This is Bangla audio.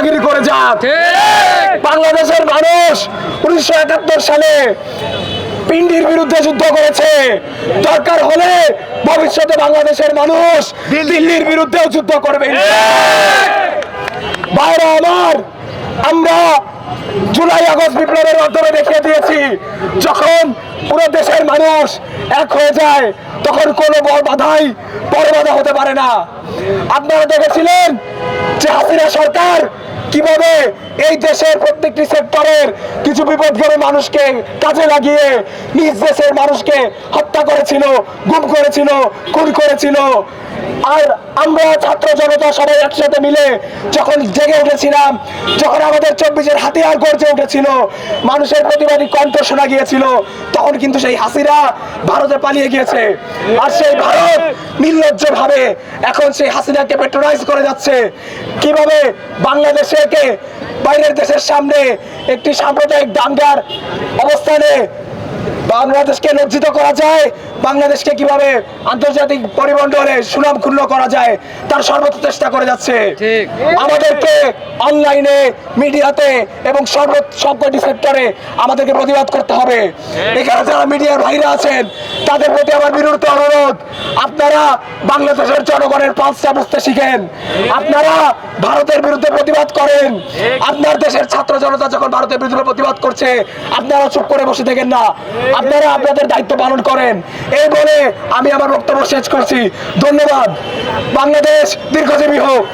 দাদাগিরি করে যাক। বাংলাদেশের মানুষ উনিশশো একাত্তর সালে পিন্ডির বিরুদ্ধে যুদ্ধ করেছে। দরকার হলে ভবিষ্যতে বাংলাদেশের মানুষ দিল্লির বিরুদ্ধেও যুদ্ধ করবে। বাইরে আমার আমরা জুলাই আগস্ট বিপ্লবের মাধ্যমে দেখিয়ে দিয়েছি যখন পুরো দেশের মানুষ এক হয়ে যায় তখন কোনো বড় বাধাই বড় বাধা হতে পারে না। আপনারা দেখেছিলেন যে হাসিনা সরকার। কীভাবে এই দেশের প্রত্যেকটি সেক্টরের কিছু বিপদগ্রস্ত মানুষকে কাজে লাগিয়ে নিজ দেশের মানুষকে হত্যা করেছিল, গুম করেছিল, খুন করেছিল আর আমরা ছাত্র জনতা সবাই একসাথে মিলে যখন জেগে উঠেছিলাম, যখন আমাদের চব্বিশের হাতিয়ার গর্জে উঠেছিল, মানুষের প্রতিবাদী কণ্ঠ শোনা গিয়েছিল, তখন কিন্তু সেই হাসিরা ভারতে পালিয়ে গিয়েছে। আর সেই ভারত নির্লজ্জ ভাবে এখন সেই হাসিনাকে পেট্রোনাইজ করে যাচ্ছে। কীভাবে বাংলাদেশকে বাইরের দেশের সামনে একটি সাম্প্রদায়িক দাঙ্গার অবস্থানে বাংলাদেশকে লজ্জিত করা যায় বাংলাদেশকে কীভাবে আন্তর্জাতিক পরিমণ্ডলে সুনাম ক্ষুণ্ণ করা যায় তার সর্বোচ্চ চেষ্টা করে যাচ্ছে। আমাদেরকে অনলাইনে মিডিয়াতে এবং সর্ব সবকটি সেক্টরে আমাদেরকে প্রতিবাদ করতে হবে। এখানে যারা মিডিয়ার ভাইরা আছেন তাদের প্রতি আমার বিরুদ্ধে অনুরোধ। আপনারা বাংলাদেশের জনগণের পাঁচটা বুঝতে শিখেন। আপনারা ভারতের বিরুদ্ধে প্রতিবাদ করেন। আপনার দেশের ছাত্র জনতা যখন ভারতের বিরুদ্ধে প্রতিবাদ করছে, আপনারা চুপ করে বসে থাকেন না। আপনারা আপনাদের দায়িত্ব পালন করেন। এই বলে আমি আমার বক্তব্য শেষ করছি। ধন্যবাদ। বাংলাদেশ দীর্ঘজীবী হোক।